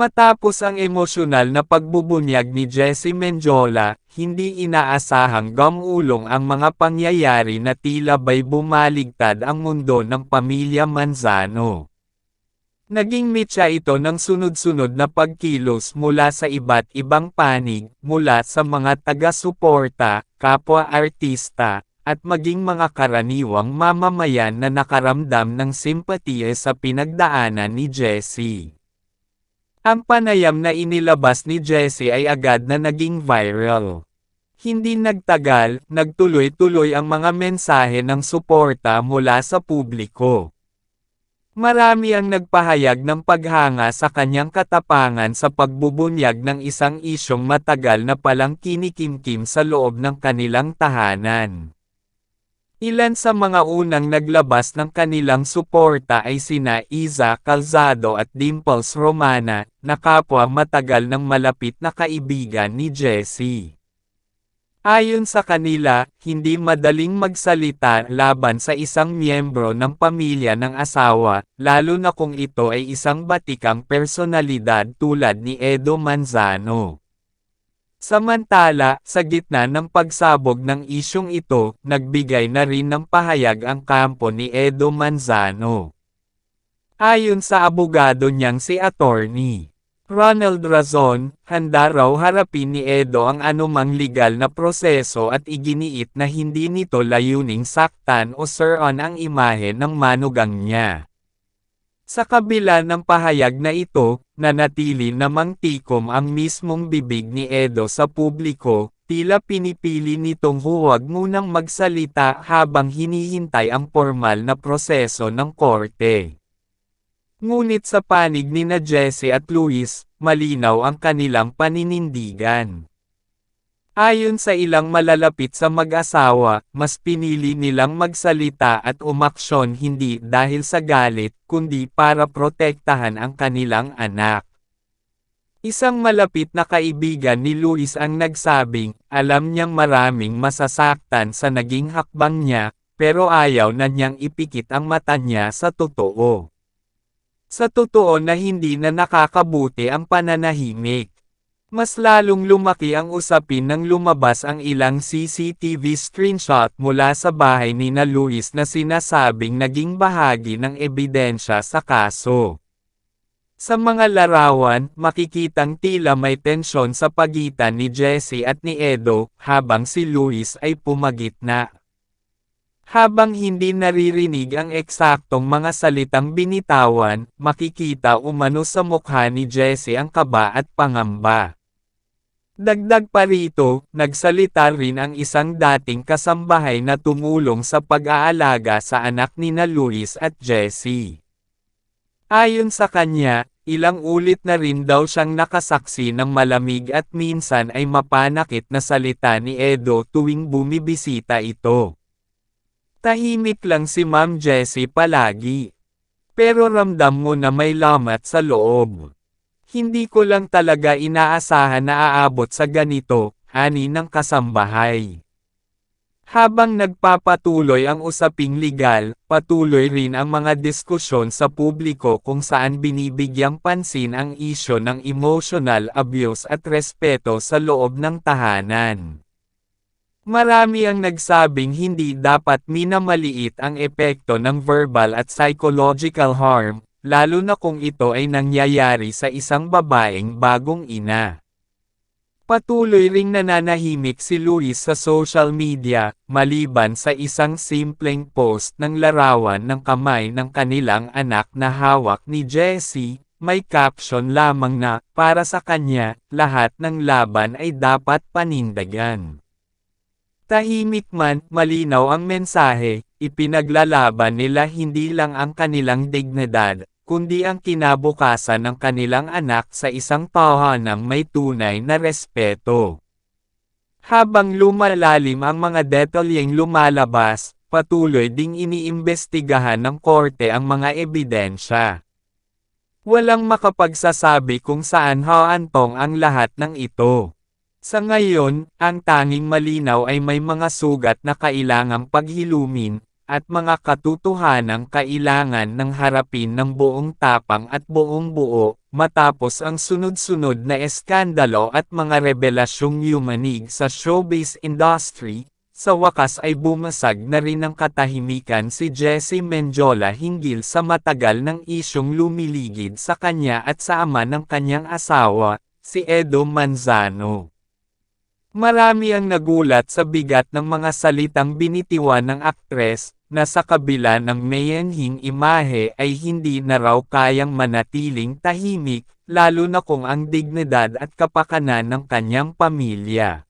Matapos ang emosyonal na pagbubunyag ni Jesse Menjola, hindi inaasahang gamulong ang mga pangyayari na tila ba'y bumaligtad ang mundo ng pamilya Manzano. Naging mitya ito ng sunod-sunod na pagkilos mula sa iba't ibang panig, mula sa mga taga-suporta, kapwa-artista, at maging mga karaniwang mamamayan na nakaramdam ng simpatiya sa pinagdaanan ni Jessie. Ang panayam na inilabas ni Jessie ay agad na naging viral. Hindi nagtagal, nagtuloy-tuloy ang mga mensahe ng suporta mula sa publiko. Marami ang nagpahayag ng paghanga sa kanyang katapangan sa pagbubunyag ng isang isyong matagal na palang kinikimkim sa loob ng kanilang tahanan. Ilan sa mga unang naglabas ng kanilang suporta ay sina Iza Calzado at Dimples Romana, na kapwa matagal ng malapit na kaibigan ni Jessie. Ayon sa kanila, hindi madaling magsalita laban sa isang miyembro ng pamilya ng asawa, lalo na kung ito ay isang batikang personalidad tulad ni Edo Manzano. Samantala, sa gitna ng pagsabog ng isyong ito, nagbigay na rin ng pahayag ang kampo ni Edo Manzano. Ayon sa abogado niyang si Attorney Ronald Razon, handa raw harapin ni Edo ang anumang legal na proseso at iginiit na hindi nito layuning saktan o suron ang imahe ng manugang niya. Sa kabila ng pahayag na ito, nanatili namang tikom ang mismong bibig ni Edo sa publiko, tila pinipili nitong huwag munang magsalita habang hinihintay ang formal na proseso ng korte. Ngunit sa panig ni na Jesse at Luis, malinaw ang kanilang paninindigan. Ayon sa ilang malalapit sa mag-asawa, mas pinili nilang magsalita at umaksyon hindi dahil sa galit, kundi para protektahan ang kanilang anak. Isang malapit na kaibigan ni Luis ang nagsabing, alam niyang maraming masasaktan sa naging hakbang niya, pero ayaw na niyang ipikit ang mata niya sa totoo. Sa totoo na hindi na nakakabuti ang pananahimik. Mas lalong lumaki ang usapin nang lumabas ang ilang CCTV screenshot mula sa bahay ni na Luis na sinasabing naging bahagi ng ebidensya sa kaso. Sa mga larawan, makikitang tila may tensyon sa pagitan ni Jesse at ni Edo, habang si Luis ay pumagitna. Habang hindi naririnig ang eksaktong mga salitang binitawan, makikita umano sa mukha ni Jesse ang kaba at pangamba. Dagdag pa rito, nagsalita rin ang isang dating kasambahay na tumulong sa pag-aalaga sa anak ni na Luis at Jessie. Ayon sa kanya, ilang ulit na rin daw siyang nakasaksi ng malamig at minsan ay mapanakit na salita ni Edo tuwing bumibisita ito. Tahimik lang si Ma'am Jessie palagi. Pero ramdam mo na may lamat sa loob. Hindi ko lang talaga inaasahan na aabot sa ganito, ani ng kasambahay. Habang nagpapatuloy ang usaping legal, patuloy rin ang mga diskusyon sa publiko kung saan binibigyang pansin ang isyo ng emotional abuse at respeto sa loob ng tahanan. Marami ang nagsabing hindi dapat minamaliit ang epekto ng verbal at psychological harm, lalo na kung ito ay nangyayari sa isang babaeng bagong ina. Patuloy ring nananahimik si Luis sa social media, maliban sa isang simpleng post ng larawan ng kamay ng kanilang anak na hawak ni Jessie, may caption lamang na, para sa kanya, lahat ng laban ay dapat panindagan. Tahimik man, malinaw ang mensahe, ipinaglalaban nila hindi lang ang kanilang dignidad, kundi ang kinabukasan ng kanilang anak sa isang tahanang may tunay na respeto. Habang lumalalim ang mga detalyeng lumalabas, patuloy ding iniimbestigahan ng korte ang mga ebidensya. Walang makapagsasabi kung saan haantong ang lahat ng ito. Sa ngayon, ang tanging malinaw ay may mga sugat na kailangang paghilumin, at mga katotohanang kailangan ng harapin ng buong tapang at buong buo, matapos ang sunod-sunod na eskandalo at mga revelasyong yumanig sa showbiz industry, sa wakas ay bumasag na rin ng katahimikan si Jesse Menjola hinggil sa matagal ng isyong lumiligid sa kanya at sa ama ng kanyang asawa, si Edo Manzano. Marami ang nagulat sa bigat ng mga salitang binitiwan ng aktres, na sa kabila ng mayanhing imahe ay hindi na raw kayang manatiling tahimik, lalo na kung ang dignidad at kapakanan ng kanyang pamilya.